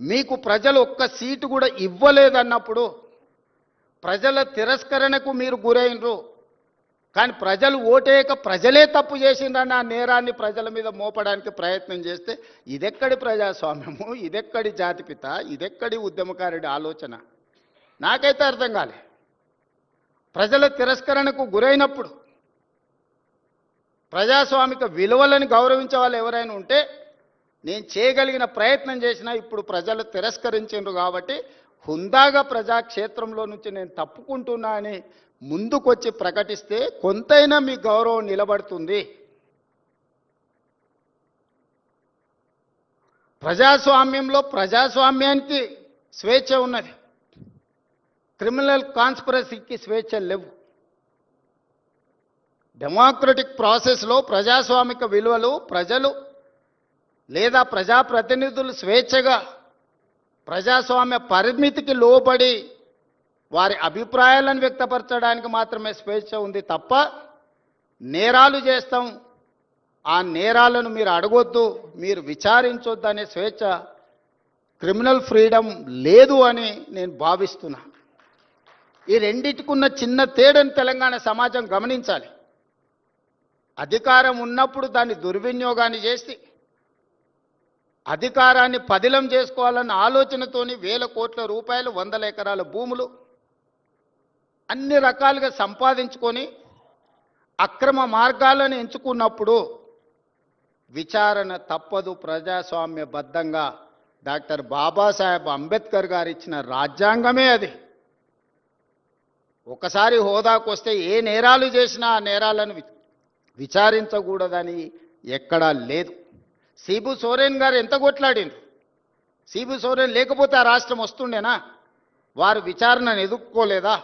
మీకు ప్రజలు ఒక్క సీటు కూడా ఇవ్వలేదన్నప్పుడు ప్రజల తిరస్కరణకు మీరు గురైనరు. కానీ ప్రజలు ఓటేయక ప్రజలే తప్పు చేసిండ్రన్న ఆ నేరాన్ని ప్రజల మీద మోపడానికి ప్రయత్నం చేస్తే ఇదెక్కడి ప్రజాస్వామ్యము ఇదెక్కడి జాతిపిత ఇదెక్కడి ఉద్యమకారుడి ఆలోచన? నాకైతే అర్థం కాలే. ప్రజల తిరస్కరణకు గురైనప్పుడు ప్రజాస్వామిక విలువలను గౌరవించే వాళ్ళు ఎవరైనా ఉంటే నేను చేయగలిగిన ప్రయత్నం చేసినా ఇప్పుడు ప్రజలు తిరస్కరించారు కాబట్టి హుందాగా ప్రజాక్షేత్రంలో నుంచి నేను తప్పుకుంటున్నా అని ముందుకొచ్చి ప్రకటిస్తే కొంతైనా మీ గౌరవం నిలబడుతుంది. ప్రజాస్వామ్యంలో ప్రజాస్వామ్యానికి స్వేచ్ఛ ఉన్నది. క్రిమినల్ కాన్స్పరసీకి స్వేచ్ఛ లేవు. డెమోక్రటిక్ ప్రాసెస్లో ప్రజాస్వామిక విలువలు ప్రజలు లేదా ప్రజాప్రతినిధులు స్వేచ్ఛగా ప్రజాస్వామ్య పరిమితికి లోబడి వారి అభిప్రాయాలను వ్యక్తపరచడానికి మాత్రమే స్వేచ్ఛ ఉంది తప్ప నేరాలు చేస్తాం. ఆ నేరాలను మీరు అడగొద్దు మీరు విచారించొద్దు అనే స్వేచ్ఛ క్రిమినల్ ఫ్రీడమ్ లేదు అని నేను భావిస్తున్నా. ఈ రెండిటికున్న చిన్న తేడని తెలంగాణ సమాజం గమనించాలి. అధికారం ఉన్నప్పుడు దాన్ని దుర్వినియోగాన్ని చేసి అధికారాన్ని పదిలం చేసుకోవాలన్న ఆలోచనతోని వేల కోట్ల రూపాయలు వందల ఎకరాల భూములు అన్ని రకాలుగా సంపాదించుకొని అక్రమ మార్గాలను ఎంచుకున్నప్పుడు విచారణ తప్పదు. ప్రజాస్వామ్యబద్ధంగా డాక్టర్ బాబాసాహెబ్ అంబేద్కర్ గారు ఇచ్చిన రాజ్యాంగమే అది. ఒకసారి హోదాకు వస్తే ఏ నేరాలు చేసినా ఆ నేరాలను విచారించకూడదని ఎక్కడా లేదు. సీబు సోరెన్ గారు ఎంత కొట్లాడిండ్రు? సీబు సోరెన్ లేకపోతే ఆ రాష్ట్రం వస్తుండేనా? వారు విచారణను ఎదుర్కోలేదా?